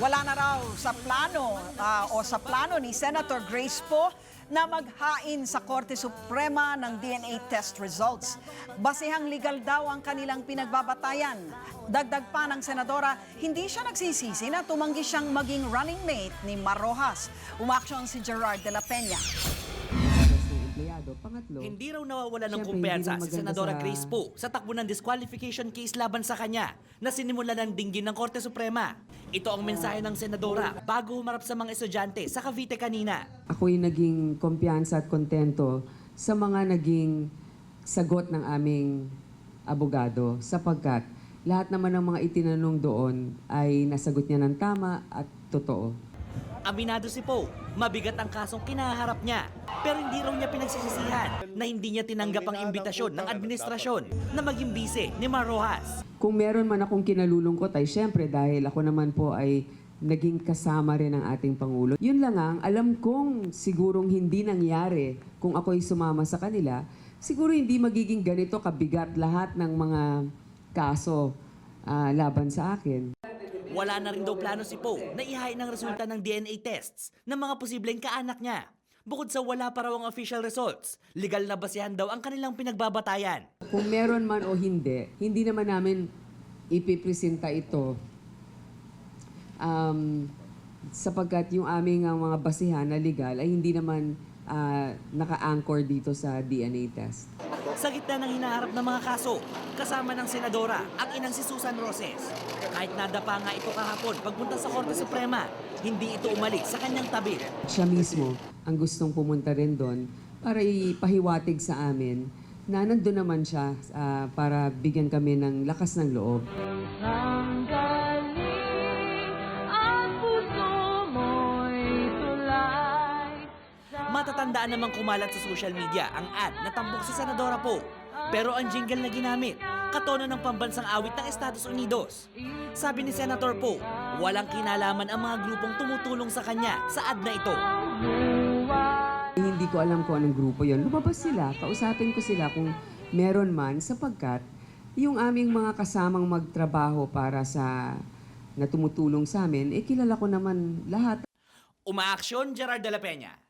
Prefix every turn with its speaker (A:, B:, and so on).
A: Wala na raw sa plano ah, o sa plano ni Senator Grace Po na maghain sa Korte Suprema ng DNA test results. Basehang legal daw ang kanilang pinagbabatayan. Dagdag pa ng senadora, hindi siya nagsisisi na tumanggi siyang maging running mate ni Mar Rojas. Umaksyon si Gerard de la Peña.
B: Pangatlo,
C: Hindi raw nawawala ng kumpiyansa si Senadora
B: sa-
C: Grace Poe sa takbo ng disqualification case laban sa kanya na sinimula ng dinggin ng Korte Suprema. Ito ang mensahe ng Senadora bago humarap sa mga estudyante sa Cavite kanina.
B: ako'y naging kumpiyansa at kontento sa mga naging sagot ng aming abogado sapagkat lahat naman ng mga itinanong doon ay nasagot niya ng tama at totoo.
C: Aminado si Poe, mabigat ang kasong kinaharap niya. Pero hindi raw niya pinagsisisihan na hindi niya tinanggap ang imbitasyon ng administrasyon na maging bise ni Mar Rojas.
B: Kung meron man akong kinalulungkot ay syempre dahil ako naman po ay naging kasama rin ng ating Pangulo. Yun lang ang alam kong sigurong hindi nangyari kung ako'y sumama sa kanila, siguro hindi magiging ganito kabigat lahat ng mga kaso ah, laban sa akin.
C: Wala na rin daw plano si Poe na ihain ang resulta ng DNA tests ng mga posibleng kaanak niya. Bukod sa wala pa raw ang official results, legal na basehan daw ang kanilang pinagbabatayan.
B: Kung meron man o hindi, hindi naman namin ipipresenta ito um, sapagkat yung aming ang mga basihan na legal ay hindi naman ah, naka-anchor dito sa DNA test.
C: Sa gitna ng hinaharap ng mga kaso, kasama ng senadora ang inang si Susan Roses. Kahit nadapa nga ito kahapon pagpunta sa Korte Suprema, hindi ito umalik sa kanyang tabi.
B: Siya mismo ang gustong pumunta rin doon para ipahiwatig sa amin na nandun naman siya ah, para bigyan kami ng lakas ng loob.
D: Tanggalin
C: Matatandaan namang kumalat sa social media ang ad na tambok si Senadora po. Pero ang jingle na ginamit, katono ng pambansang awit ng Estados Unidos. Sabi ni Senator Poe, walang kinalaman ang mga grupong tumutulong sa kanya sa ad na ito.
B: Eh, Hindi ko alam kung anong grupo yon. Lumabas sila, kausapin ko sila kung meron man sapagkat yung aming mga kasamang magtrabaho para sa na tumutulong sa amin, eh kilala ko naman lahat.
C: Umaaksyon, Gerard de la Peña.